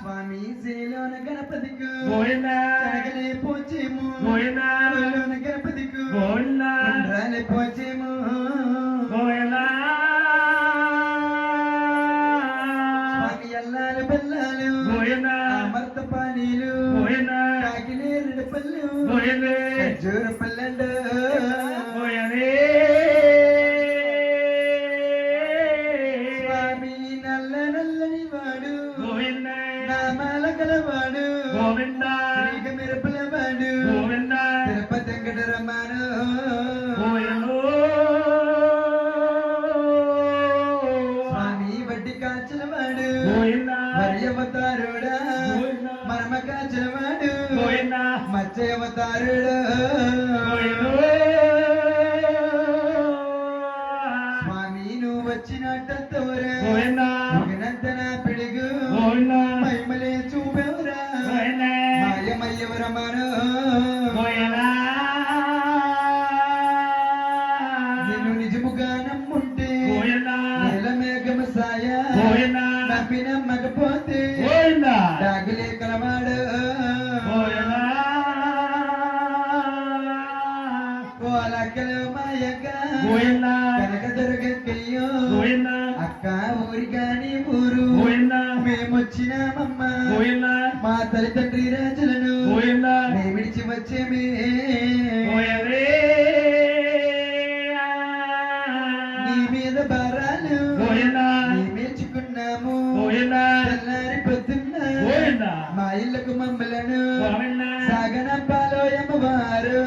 స్వామి శైలోన గణపతికు. తగలే పోచేము. శైలోన గణపతికు. ఉండ్రాలే పోచేము. స్వామి ఎల్లాలు బెల్లాలు అమర్త పానీలు. కాకినేరుడు పళ్ళు. ఖర్జూర పల్లెండు మరి అవతారుడా గోవింద మరమ కాచిన వాడు గోవింద మచ్చ అవతారుడు స్వామి నువ్వు వచ్చినట్టవరా ముగినంత నా పిడుగు మహిమలే చూపెవరా. మాయమయ్యవరమను. తల్లిదండ్రి రాజులను మేమిడిచి వచ్చేమే. నీ మీద భారాలు మేమేచుకున్నాము తెల్లారి పొద్దున్న మా ఇళ్ళకు మమ్మలను సాగనంపాలో అమ్మవారు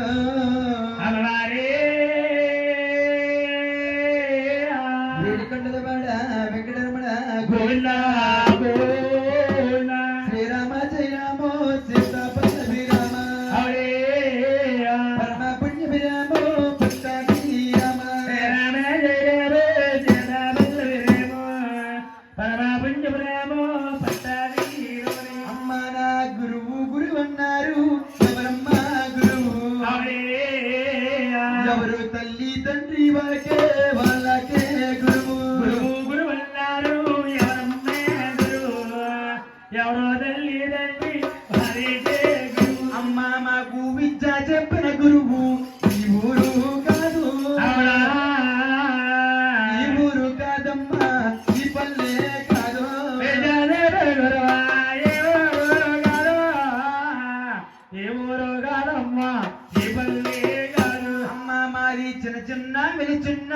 వెలిచిన్న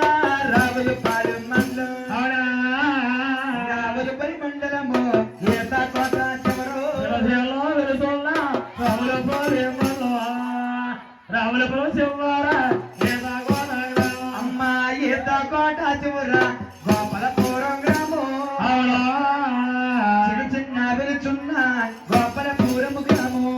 రావుల పాలు మండలం రావుల పరి మండలము ఏత కోట చివరు. అమ్మ ఈత కోట చివర గోపాలపురం గ్రామం. చిన్న చిన్న వెలుచున్న గోపాలపురం గ్రామం.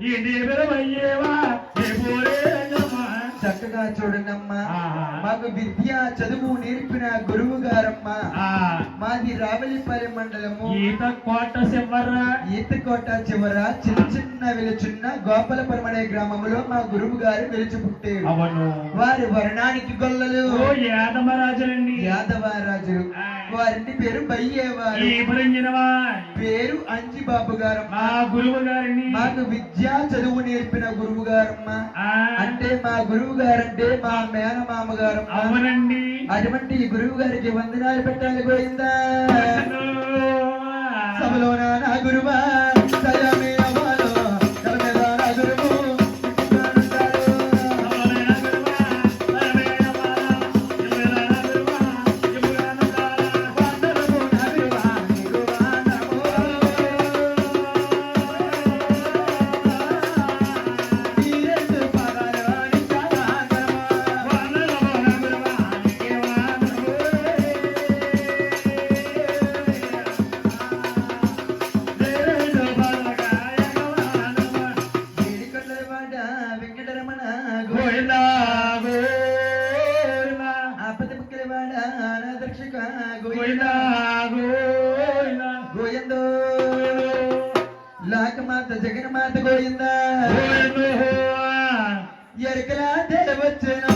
இனி விரவையேவா చక్కగా చూడండమ్మ. మాకు విద్య చదువు నేర్పిన గురువు గారమ్మ. మాది రావలిపల్లి మండలము. ఈత కోట శివర్రా ఈతకోట చివర చిన్న చిన్న వెలుచున్న గోపాలపురమనే గ్రామంలో మా గురువు గారు వెలుచు పుట్టారు. వారి వర్ణానికి గొల్లలు. ఓ యాదమరాజులండి యాదవరాజులు వారింటి పేరు బయ్యేవారు. పేరు అంజి బాబు గారమ్మ. మా గురువు గారిని. మాకు విద్య చదువు నేర్పిన గురువు గారమ్మ. అంటే మా గురువు గారంటే మా మేనమామ గారమ్మ అవునండి. అటువంటి గురువు గారికి వందనాలు పెట్టాలి గోయిందా సభలోన నా గురువా? లాకమాత జగన్మాత గోయిందా ఎరకలా తెలవచ్చును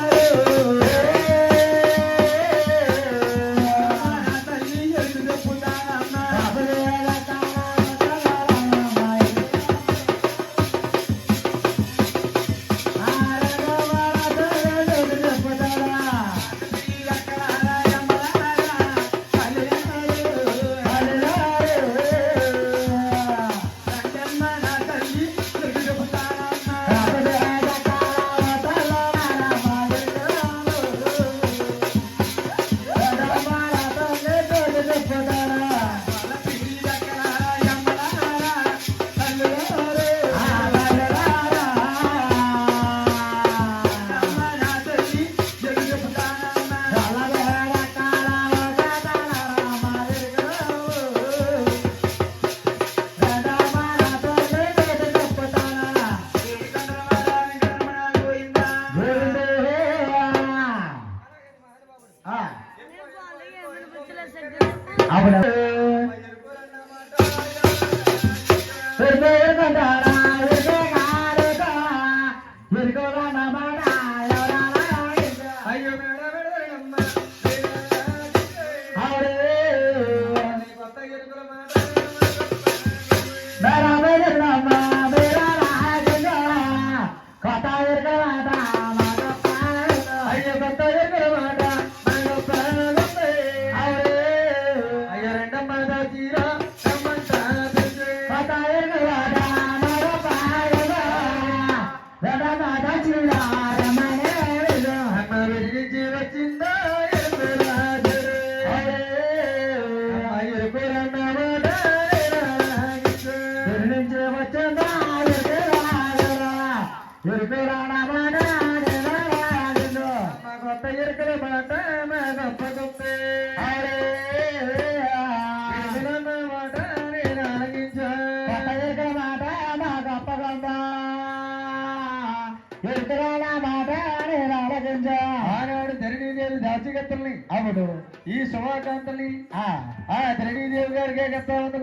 அவனை ఆనాడు ధరణీదేవి దాసిగత్తల్ని. అవును. ఈ శుభాకాంతల్ని ఆ. ధరణీదేవి గారికి గత్తా ఉంది